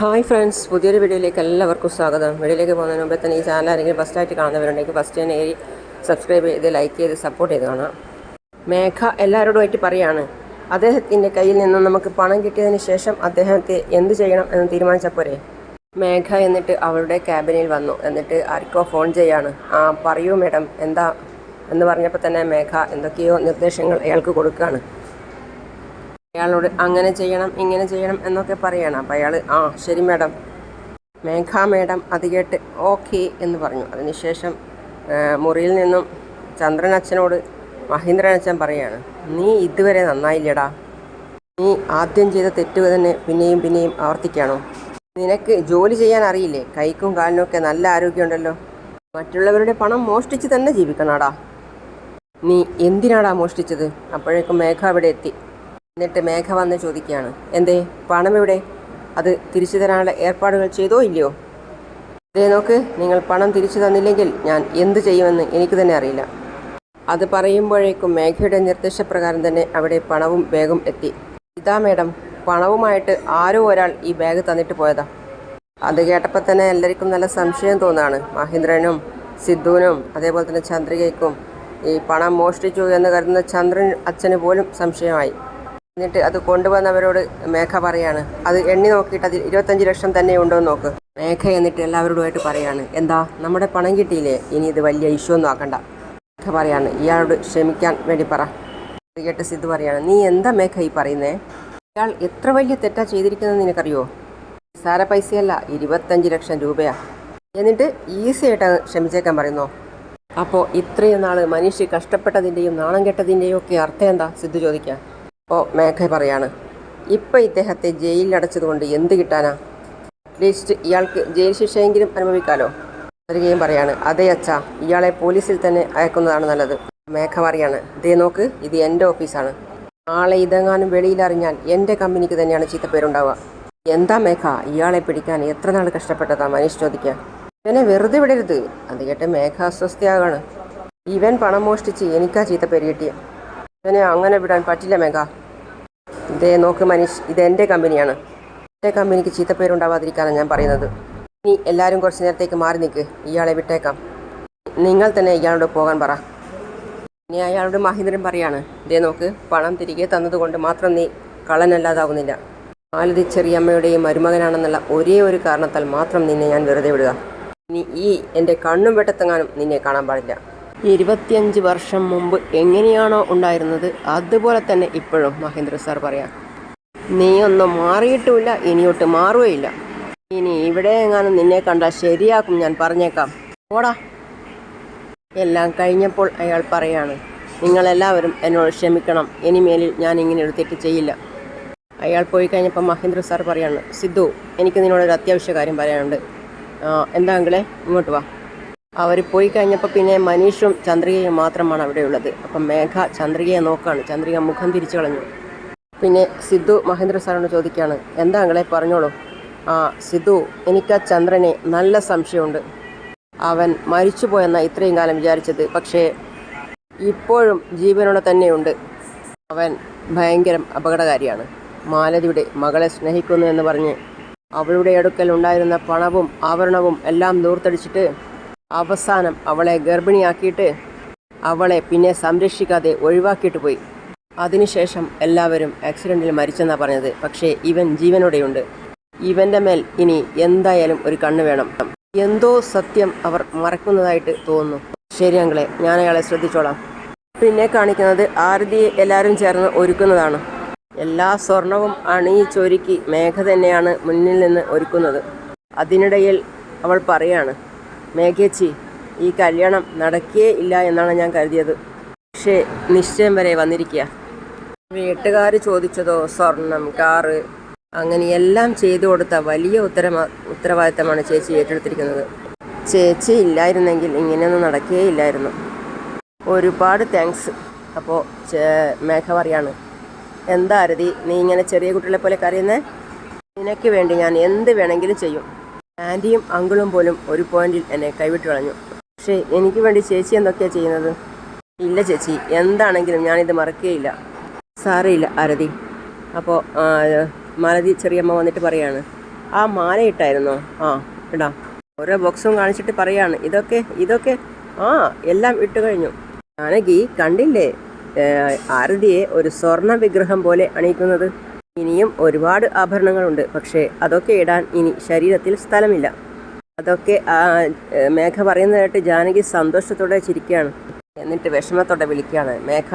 Hi friends പുതിയൊരു വീഡിയോയിലേക്ക് എല്ലാവർക്കും സ്വാഗതം. വീഡിയോയിലേക്ക് പോകുന്നതിന് മുമ്പേ തന്നെ ഈ ചാനൽ ആരെങ്കിലും ഫസ്റ്റായിട്ട് കാണുന്നവരുണ്ടെങ്കിൽ ഫസ്റ്റ് തന്നെ ഏരി സബ്സ്ക്രൈബ് ചെയ്ത് ലൈക്ക് ചെയ്ത് സപ്പോർട്ട് ചെയ്ത് കാണാം മേഘ എല്ലാവരോടുമായിട്ട് പറയാണ് അദ്ദേഹത്തിന്റെ കയ്യിൽ നിന്നും നമുക്ക് പണം കിട്ടിയതിന് ശേഷം അദ്ദേഹത്തെ എന്ത് ചെയ്യണം എന്ന് തീരുമാനിച്ചപ്പോരെ മേഘ എന്നിട്ട് അവളുടെ ക്യാബിനിൽ വന്നു. എന്നിട്ട് ആർക്കോ ഫോൺ ചെയ്യാണ് ആ പറയൂ മേഡം എന്താ? എന്ന് പറഞ്ഞപ്പോൾ തന്നെ മേഘ എന്തൊക്കെയോ നിർദ്ദേശങ്ങൾ അയാൾക്ക് കൊടുക്കുകയാണ്. അയാളോട് അങ്ങനെ ചെയ്യണം ഇങ്ങനെ ചെയ്യണം എന്നൊക്കെ പറയണം. അപ്പം അയാൾ ആ ശരി മാഡം. മേഘ മേഡം അത് കേട്ട് ഓക്കെ എന്ന് പറഞ്ഞു. അതിനുശേഷം മുറിയിൽ നിന്നും ചന്ദ്രൻ അച്ഛനോട് മഹേന്ദ്രൻ അച്ഛൻ പറയാണ് നീ ഇതുവരെ നന്നായില്ലടാ. നീ ആദ്യം ചെയ്ത തെറ്റുക തന്നെ പിന്നെയും പിന്നെയും ആവർത്തിക്കാണോ? നിനക്ക് ജോലി ചെയ്യാൻ അറിയില്ലേ? കൈക്കും കാലിനും ഒക്കെ നല്ല ആരോഗ്യമുണ്ടല്ലോ. മറ്റുള്ളവരുടെ പണം മോഷ്ടിച്ച് തന്നെ ജീവിക്കണാടാ. നീ എന്തിനാടാ മോഷ്ടിച്ചത്? അപ്പോഴേക്കും മേഘ അവിടെ എത്തി. എന്നിട്ട് മേഘ വന്ന് ചോദിക്കുകയാണ് എന്തേ പണം എവിടെ? അത് തിരിച്ചു തരാനുള്ള ഏർപ്പാടുകൾ ചെയ്തോ ഇല്ലയോ? ഇതേ നോക്ക് നിങ്ങൾ പണം തിരിച്ചു തന്നില്ലെങ്കിൽ ഞാൻ എന്ത് ചെയ്യുമെന്ന് എനിക്ക് തന്നെ അറിയില്ല. അത് പറയുമ്പോഴേക്കും മേഘയുടെ നിർദ്ദേശപ്രകാരം തന്നെ അവിടെ പണവും ബാഗും എത്തി. ഇതാ മേഡം പണവുമായിട്ട് ആരോ ഒരാൾ ഈ ബാഗ് തന്നിട്ട് പോയതാ. അത് കേട്ടപ്പോൾ തന്നെ എല്ലാവർക്കും നല്ല സംശയം തോന്നാണ്. മഹേന്ദ്രനും സിദ്ധുവിനും അതേപോലെ തന്നെ ചന്ദ്രികയ്ക്കും ഈ പണം മോഷ്ടിച്ചു എന്ന് കരുതുന്ന ചന്ദ്രൻ അച്ഛന് പോലും സംശയമായി. എന്നിട്ട് അത് കൊണ്ടുവന്നവരോട് മേഘ പറയാണ്. അത് എണ്ണി നോക്കിയിട്ട് അതിൽ ഇരുപത്തഞ്ച് ലക്ഷം തന്നെ ഉണ്ടോ എന്ന് നോക്ക്. മേഘ എന്നിട്ട് എല്ലാവരോടുമായിട്ട് പറയാണ്. എന്താ? നമ്മുടെ പണം കിട്ടിയില്ലേ? ഇനി ഇത് വലിയ ഇഷ്യൂ ഒന്നും ആക്കണ്ട. മേഘ പറയാണ്. ഇയാളോട് ക്ഷമിക്കാൻ വേണ്ടി പറ. അത് കേട്ട് സിദ്ധു പറയാണ്. നീ എന്താ മേഘ ഈ പറയുന്നേ? ഇയാൾ എത്ര വലിയ തെറ്റാ ചെയ്തിരിക്കുന്നത് നിനക്കറിയോ? സാര പൈസയല്ല. ഇരുപത്തഞ്ച് ലക്ഷം രൂപയാ. എന്നിട്ട് ഈസി ആയിട്ട് ക്ഷമിച്ചേക്കാൻ പറയുന്നോ? അപ്പോൾ ഇത്രയും നാൾ മനുഷ്യ കഷ്ടപ്പെട്ടതിന്റെയും നാണം കെട്ടതിന്റെയും ഒക്കെ അർത്ഥം എന്താ? സിദ്ധു ചോദിക്കാം. അപ്പോൾ മേഘ പറയാണ് ഇപ്പം ഇദ്ദേഹത്തെ ജയിലിൽ അടച്ചതുകൊണ്ട് എന്ത് കിട്ടാനാ? അറ്റ്ലീസ്റ്റ് ഇയാൾക്ക് ജയിൽ ശിക്ഷയെങ്കിലും അനുഭവിക്കാലോ? വരികയും പറയാണ് അതെ അച്ഛാ ഇയാളെ പോലീസിൽ തന്നെ അയക്കുന്നതാണ് നല്ലത്. മേഘ പറയാണ് ദേ നോക്ക് ഇത് എന്റെ ഓഫീസാണ്. നാളെ ഇതെങ്ങാനും വെളിയിലറിഞ്ഞാൽ എന്റെ കമ്പനിക്ക് തന്നെയാണ് ചീത്തപ്പേരുണ്ടാവുക. എന്താ മേഘ ഇയാളെ പിടിക്കാൻ എത്ര നാൾ കഷ്ടപ്പെട്ടതാ മനീഷ് ചോദിക്കുക ഇവനെ വെറുതെ വിടരുത്. അത് കേട്ട് മേഘ അസ്വസ്ഥയാകാണ്. ഇവൻ പണം മോഷ്ടിച്ച് എനിക്കാ ചീത്തപ്പേര് കിട്ടിയ? ഇവനെ അങ്ങനെ വിടാൻ പറ്റില്ല മേഘ ഇതേ നോക്ക് മനീഷ് ഇത് എന്റെ കമ്പനിയാണ്. എന്റെ കമ്പനിക്ക് ചീത്തപ്പേരുണ്ടാവാതിരിക്കാനാണ് ഞാൻ പറയുന്നത്. ഇനി എല്ലാവരും കുറച്ച് നേരത്തേക്ക് മാറി നിൽക്ക് ഇയാളെ വിട്ടേക്കാം. നിങ്ങൾ തന്നെ ഇയാളോട് പോകാൻ പറ. ഇനി അയാളോട് മഹേന്ദ്രൻ പറയാണ്. ഇതേ നോക്ക് പണം തിരികെ തന്നതുകൊണ്ട് മാത്രം നീ കള്ളനല്ലാതാവുന്നില്ല. മാലതി ചെറിയമ്മയുടെയും മരുമകനാണെന്നുള്ള ഒരേ ഒരു കാരണത്താൽ മാത്രം നിന്നെ ഞാൻ വെറുതെ വിടുക. ഇനി ഈ എന്റെ കണ്ണും വെട്ടത്തെങ്ങാനും നിന്നെ കാണാൻ പാടില്ല. ഇരുപത്തിയഞ്ച് വർഷം മുമ്പ് എങ്ങനെയാണോ ഉണ്ടായിരുന്നത് അതുപോലെ തന്നെ ഇപ്പോഴും മഹേന്ദ്ര സാർ പറയാം നീയൊന്നും മാറിയിട്ടുമില്ല ഇനിയോട്ട് മാറുകയില്ല. ഇനി ഇവിടെ എങ്ങാനും നിന്നെ കണ്ടാൽ ശരിയാക്കും ഞാൻ പറഞ്ഞേക്കാം. ഓടാ എല്ലാം കഴിഞ്ഞപ്പോൾ അയാൾ പറയാണ് നിങ്ങളെല്ലാവരും എന്നോട് ക്ഷമിക്കണം ഇനിമേലിൽ ഞാൻ ഇങ്ങനെ ഒരു തെറ്റ് ചെയ്യില്ല. അയാൾ പോയി കഴിഞ്ഞപ്പോൾ മഹേന്ദ്ര സാർ പറയാണ് സിദ്ധു എനിക്ക് നിന്നോടൊരു അത്യാവശ്യ കാര്യം പറയാനുണ്ട്. എന്താ ഇങ്ങോട്ട് വാ. അവർ പോയി കഴിഞ്ഞപ്പോൾ പിന്നെ മനീഷും ചന്ദ്രികയും മാത്രമാണ് അവിടെയുള്ളത് അപ്പം മേഘ ചന്ദ്രികയെ നോക്കാണ്. ചന്ദ്രിക മുഖം തിരിച്ചു കളഞ്ഞു. പിന്നെ സിദ്ധു മഹേന്ദ്ര സാറിനോട് ചോദിക്കുകയാണ് എന്താ അങ്ങളെ പറഞ്ഞോളൂ? ആ സിദ്ധു എനിക്ക് ആ ചന്ദ്രനെ നല്ല സംശയമുണ്ട്. അവൻ മരിച്ചുപോയെന്ന ഇത്രയും കാലം വിചാരിച്ചത്. പക്ഷേ ഇപ്പോഴും ജീവനോടെ തന്നെയുണ്ട്. അവൻ ഭയങ്കരം അപകടകാരിയാണ്. മാലതിയുടെ മകളെ സ്നേഹിക്കുന്നു എന്ന് പറഞ്ഞ് അവളുടെ അടുക്കൽ ഉണ്ടായിരുന്ന പണവും ആഭരണവും എല്ലാം ദൂർത്തടിച്ചിട്ട് അവസാനം അവളെ ഗർഭിണിയാക്കിയിട്ട് അവളെ പിന്നെ സംരക്ഷിക്കാതെ ഒഴിവാക്കിയിട്ട് പോയി. അതിനുശേഷം എല്ലാവരും ആക്സിഡന്റിൽ മരിച്ചെന്നാണ് പറഞ്ഞത്. പക്ഷേ ഇവൻ ജീവനോടെയുണ്ട്. ഇവന്റെ മേൽ ഇനി എന്തായാലും ഒരു കണ്ണ് വേണം. എന്തോ സത്യം അവർ മറക്കുന്നതായിട്ട് തോന്നുന്നു. ശരി അങ്കളെ ഞാൻ അയാളെ ശ്രദ്ധിച്ചോളാം. പിന്നെ കാണിക്കുന്നത് ആരതിയെ എല്ലാവരും ചേർന്ന് ഒരുക്കുന്നതാണ്. എല്ലാ സ്വർണവും അണിയിച്ചൊരുക്കി മേഘ തന്നെയാണ് മുന്നിൽ നിന്ന് ഒരുക്കുന്നത്. അതിനിടയിൽ അവൾ പറയാണ് മേഘേച്ചി ഈ കല്യാണം നടക്കേ ഇല്ല എന്നാണ് ഞാൻ കരുതിയത്. പക്ഷേ നിശ്ചയം വരെ വന്നിരിക്കുക. വീട്ടുകാർ ചോദിച്ചതോ സ്വർണം കാറ് അങ്ങനെ എല്ലാം ചെയ്തു കൊടുത്ത വലിയ ഉത്തര ഉത്തരവാദിത്തമാണ് ചേച്ചി ഏറ്റെടുത്തിരിക്കുന്നത്. ചേച്ചി ഇല്ലായിരുന്നെങ്കിൽ ഇങ്ങനെയൊന്നും നടക്കേ ഇല്ലായിരുന്നു. ഒരുപാട് താങ്ക്സ് അപ്പോൾ മേഘ പറയാണ് എന്താ അരതി നീ ഇങ്ങനെ ചെറിയ കുട്ടികളെ പോലെ കരയുന്നേ? നിനക്ക് വേണ്ടി ഞാൻ എന്ത് വേണമെങ്കിലും ചെയ്യും. ആന്റിയും അങ്കിളും പോലും ഒരു പോയിന്റിൽ എന്നെ കൈവിട്ട് കളഞ്ഞു. പക്ഷേ എനിക്ക് വേണ്ടി ചേച്ചി എന്തൊക്കെയാണ് ചെയ്യുന്നത്? ഇല്ല ചേച്ചി എന്താണെങ്കിലും ഞാനിത് മറക്കുകയില്ല. സാരയില്ല ആരതി. അപ്പോൾ മാലതി ചെറിയമ്മ വന്നിട്ട് പറയാണ് ആ മാല ഇട്ടായിരുന്നോ ആ ഇടാം. ഓരോ ബോക്സും കാണിച്ചിട്ട് പറയാണ് ഇതൊക്കെ ഇതൊക്കെ ആ എല്ലാം ഇട്ട് കഴിഞ്ഞു. ജാനകി കണ്ടില്ലേ ആരതിയെ ഒരു സ്വർണ വിഗ്രഹം പോലെ അണിയിക്കുന്നത്? ഇനിയും ഒരുപാട് ആഭരണങ്ങളുണ്ട്. പക്ഷേ അതൊക്കെ ഇടാൻ ഇനി ശരീരത്തിൽ സ്ഥലമില്ല. അതൊക്കെ മേഘ പറയുന്നതായിട്ട് ജാനകി സന്തോഷത്തോടെ ചിരിക്കുകയാണ്. എന്നിട്ട് വിഷമത്തോടെ വിളിക്കുകയാണ്. മേഘ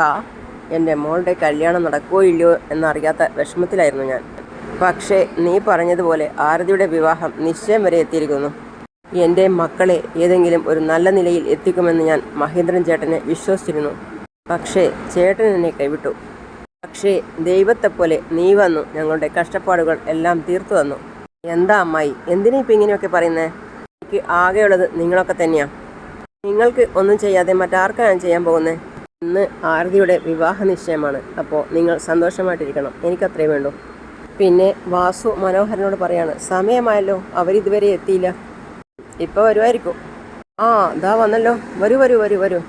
എന്റെ മോളുടെ കല്യാണം നടക്കുമോ ഇല്ലയോ എന്നറിയാത്ത വിഷമത്തിലായിരുന്നു ഞാൻ. പക്ഷേ നീ പറഞ്ഞതുപോലെ ആരതിയുടെ വിവാഹം നിശ്ചയം വരെ എത്തിയിരിക്കുന്നു. എന്റെ മക്കളെ ഏതെങ്കിലും ഒരു നല്ല നിലയിൽ എത്തിക്കുമെന്ന് ഞാൻ മഹേന്ദ്രൻ ചേട്ടനെ വിശ്വസിച്ചിരുന്നു. പക്ഷേ ചേട്ടൻ എന്നെ കൈവിട്ടു. പക്ഷേ ദൈവത്തെപ്പോലെ നീ വന്നു. ഞങ്ങളുടെ കഷ്ടപ്പാടുകൾ എല്ലാം തീർത്തു തന്നു. എന്താ അമ്മായി? എന്തിനാ ഇപ്പം ഇങ്ങനെയൊക്കെ പറയുന്നത് എനിക്ക് ആകെയുള്ളത് നിങ്ങളൊക്കെ തന്നെയാണ് നിങ്ങൾക്ക് ഒന്നും ചെയ്യാതെ മറ്റാർക്കാണ് ഞാൻ ചെയ്യാൻ പോകുന്നത് ഇന്ന് ആരതിയുടെ വിവാഹ നിശ്ചയമാണ് അപ്പോൾ നിങ്ങൾ സന്തോഷമായിട്ടിരിക്കണം. എനിക്കത്രേ വേണ്ടൂ. പിന്നെ വാസു മനോഹരനോട് പറയാണ് സമയമായല്ലോ. അവരിതുവരെ എത്തിയില്ല. ഇപ്പോൾ വരുമായിരിക്കും. ആ ഇതാ വന്നല്ലോ. വരൂ വരൂ വരൂ വരൂ.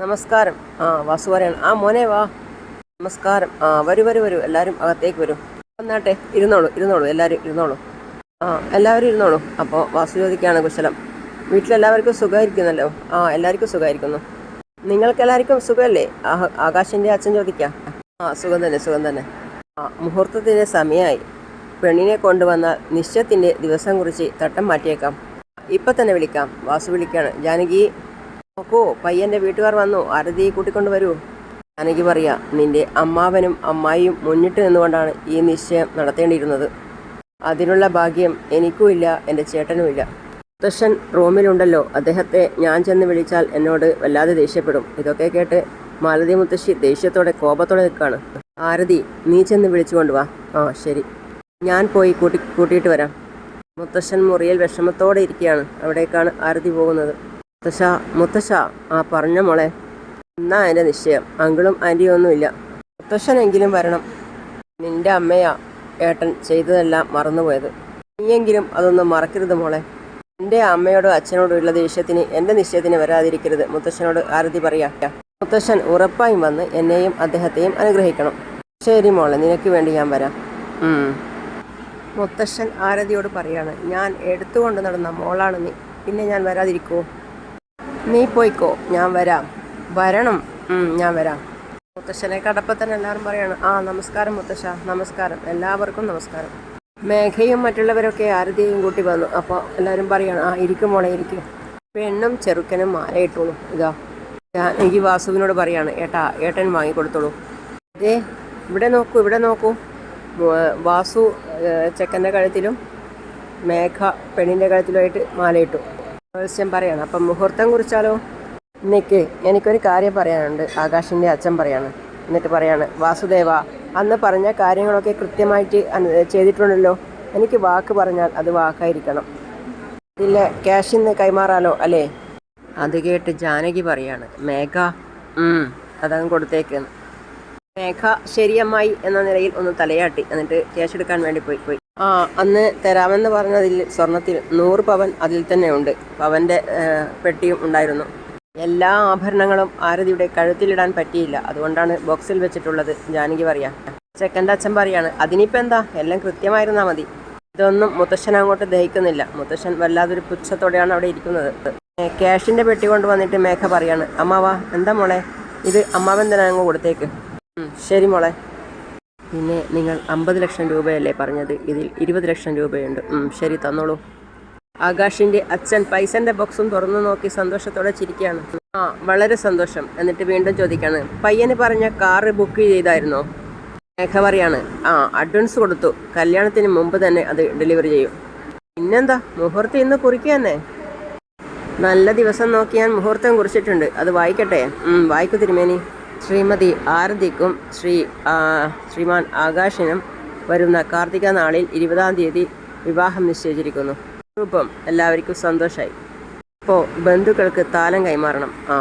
നമസ്കാരം. ആ വാസു പറയാണ് ആ മോനെ വാ. നമസ്കാരം. ആ വരൂ വരൂ വരൂ. എല്ലാവരും അകത്തേക്ക് വരൂ. വന്നാട്ടെ ഇരുന്നോളൂ ഇരുന്നോളൂ. എല്ലാവരും ഇരുന്നോളൂ. ആ എല്ലാവരും ഇരുന്നോളൂ. അപ്പോൾ വാസുജ്യോതിക്കാണ് കുശലം. വീട്ടിലെല്ലാവർക്കും സുഖമായിരിക്കുന്നല്ലോ? ആ എല്ലാവർക്കും സുഖമായിരിക്കുന്നു. നിങ്ങൾക്കെല്ലാവർക്കും സുഖമല്ലേ? ആകാശിന്റെ അച്ഛൻ ചോദിക്കാം ആ സുഖം തന്നെ സുഖം തന്നെ. ആ മുഹൂർത്തത്തിന്റെ സമയമായി. പെണ്ണിനെ കൊണ്ടുവന്നാൽ നിശ്ചയത്തിന്റെ ദിവസം കുറിച്ച് തട്ടം മാറ്റിയേക്കാം. ഇപ്പം തന്നെ വിളിക്കാം. വാസു വിളിക്കാണ്. ജാനകി നോക്കൂ പയ്യന്റെ വീട്ടുകാർ വന്നു. ആരതി കൂട്ടിക്കൊണ്ട് വരൂ. ജാനകി പറയാ നിന്റെ അമ്മാവനും അമ്മായിയും മുന്നിട്ട് നിന്നുകൊണ്ടാണ് ഈ നിശ്ചയം നടത്തേണ്ടിയിരുന്നത്. അതിനുള്ള ഭാഗ്യം എനിക്കുമില്ല എന്റെ ചേട്ടനുമില്ല മുത്തശ്ശൻ റൂമിലുണ്ടല്ലോ അദ്ദേഹത്തെ ഞാൻ ചെന്ന് വിളിച്ചാൽ എന്നോട് വല്ലാതെ ദേഷ്യപ്പെടും. ഇതൊക്കെ കേട്ട് മാലതി മുത്തശ്ശി ദേഷ്യത്തോടെ കോപത്തോടെ നിൽക്കുകയാണ്. ആരതി നീ ചെന്ന് വിളിച്ചുകൊണ്ട് വാ. ആ ശരി. ഞാൻ പോയി കൂട്ടി കൂട്ടിയിട്ട് വരാം. മുത്തശ്ശൻ മുറിയിൽ വിഷമത്തോടെ ഇരിക്കുകയാണ്. അവിടേക്കാണ് ആരതി പോകുന്നത്. മുത്തശ്ശ മുത്തശ്ശ ആ പറഞ്ഞ മോളെ. എന്നാ എന്റെ നിശ്ചയം? അങ്കിളും ആന്റിയും ഒന്നുമില്ല മുത്തശ്ശനെങ്കിലും വരണം. നിന്റെ അമ്മയാ ഏട്ടൻ ചെയ്തതെല്ലാം മറന്നുപോയത്. നീയെങ്കിലും അതൊന്നും മറക്കരുത് മോളെ. എന്റെ അമ്മയോടും അച്ഛനോടും ഉള്ള ദേഷ്യത്തിന് എന്റെ നിശ്ചയത്തിന് വരാതിരിക്കരുത്. മുത്തശ്ശനോട് ആരതി പറയാ. മുത്തശ്ശൻ ഉറപ്പായും വന്ന് എന്നെയും അദ്ദേഹത്തെയും അനുഗ്രഹിക്കണം. ശരി മോളെ നിനക്ക് വേണ്ടി ഞാൻ വരാം. മുത്തശ്ശൻ ആരതിയോട് പറയാണ് ഞാൻ എടുത്തുകൊണ്ട് നടന്ന മോളാണ് നീ. പിന്നെ ഞാൻ വരാതിരിക്കുമോ നീ പോയിക്കോ. ഞാൻ വരാം. വരണം. ഞാൻ വരാം. മുത്തശ്ശനെ തന്നെ എല്ലാവരും പറയാണ് ആ നമസ്കാരം മുത്തശ്ശ നമസ്കാരം. എല്ലാവർക്കും നമസ്കാരം. മേഘയും മറ്റുള്ളവരൊക്കെ ആരതിയും കൂട്ടി വന്നു. അപ്പോൾ എല്ലാവരും പറയാണ് ആ ഇരിക്കും മോളെ ഇരിക്കും. പെണ്ണും ചെറുക്കനും മാല ഇട്ടോളൂ. ഇതാ ഞാൻ എനിക്ക് വാസുവിനോട് പറയാണ് ഏട്ടാ ഏട്ടൻ വാങ്ങിക്കൊടുത്തോളൂ. അതേ ഇവിടെ നോക്കൂ ഇവിടെ നോക്കൂ. വാസു ചെക്കന്റെ കഴുത്തിലും മേഘ പെണ്ണിന്റെ കഴുത്തിലുമായിട്ട് മാലയിട്ടു ആവശ്യം പറയാണ്. അപ്പം മുഹൂർത്തം കുറിച്ചാലോ? നിക്ക് എനിക്കൊരു കാര്യം പറയാനുണ്ട്. ആകാശിന്റെ അച്ഛൻ പറയാണ്. എന്നിട്ട് പറയാണ് വാസുദേവ അന്ന് പറഞ്ഞ കാര്യങ്ങളൊക്കെ കൃത്യമായിട്ട് ചെയ്തിട്ടുണ്ടല്ലോ. എനിക്ക് വാക്ക് പറഞ്ഞാൽ അത് വാക്കായിരിക്കണം. ഇല്ല ക്യാഷിൽ നിന്ന് കൈമാറാലോ അല്ലേ? അത് കേട്ട് ജാനകി പറയാണ് മേഘ അതങ്ങ് കൊടുത്തേക്കെന്ന് മേഘ ശരിയമ്മായി എന്ന നിലയിൽ ഒന്ന് തലയാട്ടി. എന്നിട്ട് ക്യാഷ് എടുക്കാൻ വേണ്ടി പോയി പോയി. ആ അന്ന് തരാമെന്ന് പറഞ്ഞതിൽ സ്വർണത്തിൽ നൂറ് പവൻ അതിൽ തന്നെ ഉണ്ട്. പവന്റെ പെട്ടിയും ഉണ്ടായിരുന്നു. എല്ലാ ആഭരണങ്ങളും ആരതിയുടെ കഴുത്തിലിടാൻ പറ്റിയില്ല. അതുകൊണ്ടാണ് ബോക്സിൽ വെച്ചിട്ടുള്ളത്. ജാനകി പറയാം. ചെക്കന്റെ അച്ഛൻ പറയാണ് അതിനിപ്പോൾ എന്താ? എല്ലാം കൃത്യമായിരുന്നാൽ മതി. ഇതൊന്നും മുത്തശ്ശൻ അങ്ങോട്ട് ദഹിക്കുന്നില്ല. മുത്തശ്ശൻ വല്ലാതൊരു പുച്ഛത്തോടെയാണ് അവിടെ ഇരിക്കുന്നത്. ക്യാഷിന്റെ പെട്ടി കൊണ്ട് വന്നിട്ട് മേഘ പറയാണ് അമ്മാവാ എന്താ മോളെ? ഇത് അമ്മാവൻ തന്നെ അങ്ങ് കൊടുത്തേക്ക്. ശരി മോളെ. പിന്നെ നിങ്ങൾ അമ്പത് ലക്ഷം രൂപയല്ലേ പറഞ്ഞത്? ഇതിൽ ഇരുപത് ലക്ഷം രൂപയുണ്ട്. ശരി തന്നോളൂ. ആകാശിന്റെ അച്ഛൻ പൈസന്റെ ബോക്സും തുറന്നു നോക്കി സന്തോഷത്തോടെ ചിരിക്കുകയാണ്. ആ വളരെ സന്തോഷം എന്നിട്ട് വീണ്ടും ചോദിക്കാണ് പയ്യന് പറഞ്ഞ കാറ് ബുക്ക് ചെയ്തായിരുന്നോ? മേഘ പറയാണ് ആ അഡ്വാൻസ് കൊടുത്തു. കല്യാണത്തിന് മുമ്പ് തന്നെ അത് ഡെലിവറി ചെയ്യും. പിന്നെന്താ? മുഹൂർത്തം ഇന്ന് കുറിക്കുക തന്നെ നല്ല ദിവസം നോക്കി ഞാൻ മുഹൂർത്തം കുറിച്ചിട്ടുണ്ട്. അത് വായിക്കട്ടെ. വായിക്കു തിരുമേനി. ശ്രീമതി ആരതിക്കും ശ്രീ ശ്രീമാൻ ആകാശിനും വരുന്ന കാർത്തിക നാളിൽ ഇരുപതാം തീയതി വിവാഹം നിശ്ചയിച്ചിരിക്കുന്നു. ഇപ്പം എല്ലാവർക്കും സന്തോഷമായി ഇപ്പോൾ ബന്ധുക്കൾക്ക് താലം കൈമാറണം. ആ.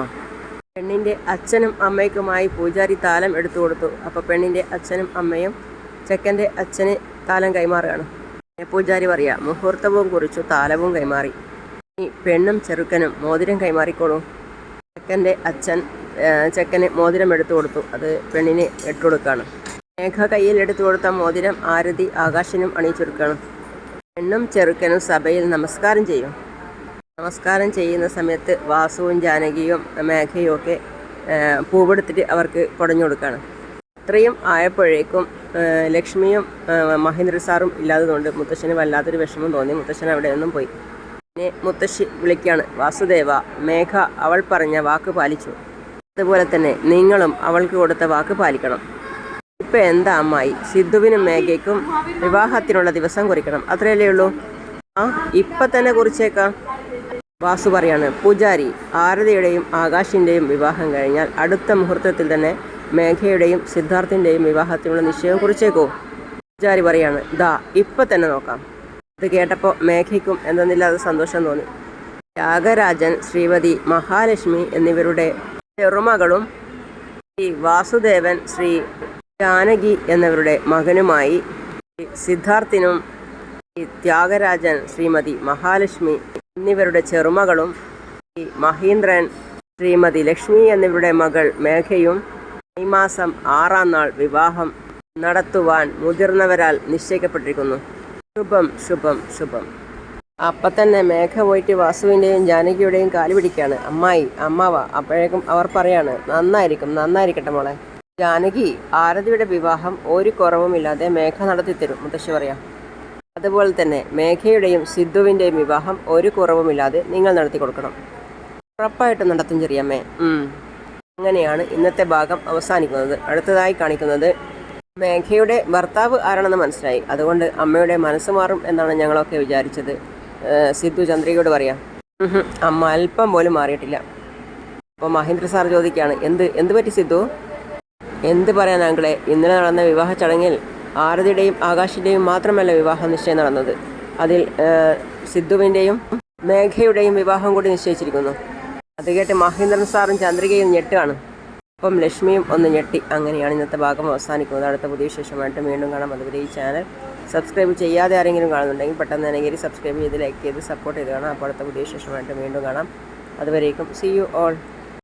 പെണ്ണിന്റെ അച്ഛനും അമ്മയ്ക്കുമായി പൂജാരി താലം എടുത്തു കൊടുത്തു. അപ്പോൾ പെണ്ണിന്റെ അച്ഛനും അമ്മയും ചെക്കന്റെ അച്ഛന് താലം കൈമാറുകയാണ്. പൂജാരി പറയാ മുഹൂർത്തവും കുറിച്ചു താലവും കൈമാറി. ഈ പെണ്ണും ചെറുക്കനും മോതിരം കൈമാറിക്കോളൂ. ചെക്കന്റെ അച്ഛൻ ചെക്കന് മോതിരം എടുത്തു കൊടുത്തു. അത് പെണ്ണിന് ഇട്ടുകൊടുക്കുകയാണ് മേഘ കയ്യിൽ എടുത്തു കൊടുത്ത മോതിരം ആരതി ആകാശനും അണിയിച്ചൊടുക്കുകയാണ് പെണ്ണും ചെറുക്കനും സഭയിൽ നമസ്കാരം ചെയ്യും. നമസ്കാരം ചെയ്യുന്ന സമയത്ത് വാസുവും ജാനകിയും മേഘയും ഒക്കെ പൂവെടുത്തിട്ട് അവർക്ക് കുടഞ്ഞു കൊടുക്കുകയാണ് ഇത്രയും ആയപ്പോഴേക്കും ലക്ഷ്മിയും മഹേന്ദ്ര സാറും ഇല്ലാത്തതുകൊണ്ട് മുത്തശ്ശന് വല്ലാത്തൊരു വിഷമം തോന്നി. മുത്തശ്ശൻ അവിടെ നിന്നും പോയി. പിന്നെ മുത്തശ്ശി വിളിക്കുകയാണ് വാസുദേവ മേഘ അവൾ പറഞ്ഞ വാക്ക് പാലിച്ചു. അതുപോലെ തന്നെ നിങ്ങളും അവൾക്ക് കൊടുത്ത വാക്ക് പാലിക്കണം. ഇപ്പൊ എന്താ അമ്മായി സിദ്ധുവിനും മേഘയ്ക്കും വിവാഹത്തിനുള്ള ദിവസം കുറിക്കണം. അത്രയല്ലേ ഉള്ളൂ? ആ ഇപ്പൊ തന്നെ കുറിച്ചേക്കാം. വാസു പറയാണ് പൂജാരി ആരതിയുടെയും ആകാശിന്റെയും വിവാഹം കഴിഞ്ഞാൽ അടുത്ത മുഹൂർത്തത്തിൽ തന്നെ മേഘയുടെയും സിദ്ധാർത്ഥിന്റെയും വിവാഹത്തിനുള്ള നിശ്ചയം കുറിച്ചേക്കോ. പൂജാരി പറയാണ് ദാ ഇപ്പൊ തന്നെ നോക്കാം. ഇത് കേട്ടപ്പോൾ മേഘയ്ക്കും എന്തെന്നില്ലാതെ സന്തോഷം തോന്നി. ത്യാഗരാജൻ ശ്രീമതി മഹാലക്ഷ്മി എന്നിവരുടെ ചെറുമകളും ശ്രീ വാസുദേവൻ ശ്രീ ജാനകി എന്നിവരുടെ മകനുമായി സിദ്ധാർത്ഥിനും ത്യാഗരാജൻ ശ്രീമതി മഹാലക്ഷ്മി എന്നിവരുടെ ചെറുമകളും മഹീന്ദ്രൻ ശ്രീമതി ലക്ഷ്മി എന്നിവരുടെ മകൾ മേഘയും ഈ മാസം ആറാം നാൾ വിവാഹം നടത്തുവാൻ മുതിർന്നവരാൽ നിശ്ചയിക്കപ്പെട്ടിരിക്കുന്നു. ശുഭം ശുഭം ശുഭം. അപ്പം തന്നെ മേഘ പോയിട്ട് വാസുവിന്റെയും ജാനകിയുടെയും കാൽ പിടിക്കുകയാണ്. അമ്മായി അമ്മാവ അപ്പോഴേക്കും അവർ പറയാണ് നന്നായിരിക്കും നന്നായിരിക്കട്ടെ മോളെ. ജാനകി ആരതിയുടെ വിവാഹം ഒരു കുറവുമില്ലാതെ മേഘ നടത്തിത്തരും മുത്തശ്ശി പറയാം അതുപോലെ തന്നെ മേഘയുടെയും സിദ്ധുവിന്റെയും വിവാഹം ഒരു കുറവുമില്ലാതെ നിങ്ങൾ നടത്തി കൊടുക്കണം. ഉറപ്പായിട്ടും നടത്തും ചെറിയമ്മേ. അങ്ങനെയാണ് ഇന്നത്തെ ഭാഗം അവസാനിക്കുന്നത്. അടുത്തതായി കാണിക്കുന്നത് മേഘയുടെ ഭർത്താവ് ആരാണെന്ന് മനസ്സിലായി. അതുകൊണ്ട് അമ്മയുടെ മനസ്സ് മാറും എന്നാണ് ഞങ്ങളൊക്കെ വിചാരിച്ചത്. സിദ്ധു ചന്ദ്രികയോട് പറയാം അമ്മ അല്പം പോലും മാറിയിട്ടില്ല. അപ്പോൾ മഹേന്ദ്ര സാർ ചോദിക്കുകയാണ് എന്ത് എന്ത് പറ്റി സിദ്ധു? എന്ത് പറയാൻ ആങ്കിളെ ഇന്നലെ നടന്ന വിവാഹ ചടങ്ങിൽ ആരതിയുടെയും ആകാശിന്റെയും മാത്രമല്ല വിവാഹ നിശ്ചയം നടന്നത്. അതിൽ സിദ്ധുവിന്റെയും മേഘയുടെയും വിവാഹം കൂടി നിശ്ചയിച്ചിരിക്കുന്നു. അത് കേട്ട് മഹേന്ദ്രൻ സാറും ചന്ദ്രികയും ഞെട്ടുകയാണ്. അപ്പം ലക്ഷ്മിയും ഒന്ന് ഞെട്ടി. അങ്ങനെയാണ് ഇന്നത്തെ ഭാഗം അവസാനിക്കുന്നത്. അടുത്ത പുതിയ വിശേഷമായിട്ട് വീണ്ടും കാണാം. അതുവരെ ഈ ചാനൽ സബ്സ്ക്രൈബ് ചെയ്യാതെ ആരെങ്കിലും കാണുന്നുണ്ടെങ്കിൽ പെട്ടെന്ന് തന്നെ സബ്സ്ക്രൈബ് ചെയ്ത് ലൈക്ക് ചെയ്ത് സപ്പോർട്ട് ചെയ്ത് കാണാം. അപ്പോൾ അടുത്ത പുതിയ വിശേഷമായിട്ട് വീണ്ടും കാണാം. അതുവരേക്കും സി യു ഓൾ.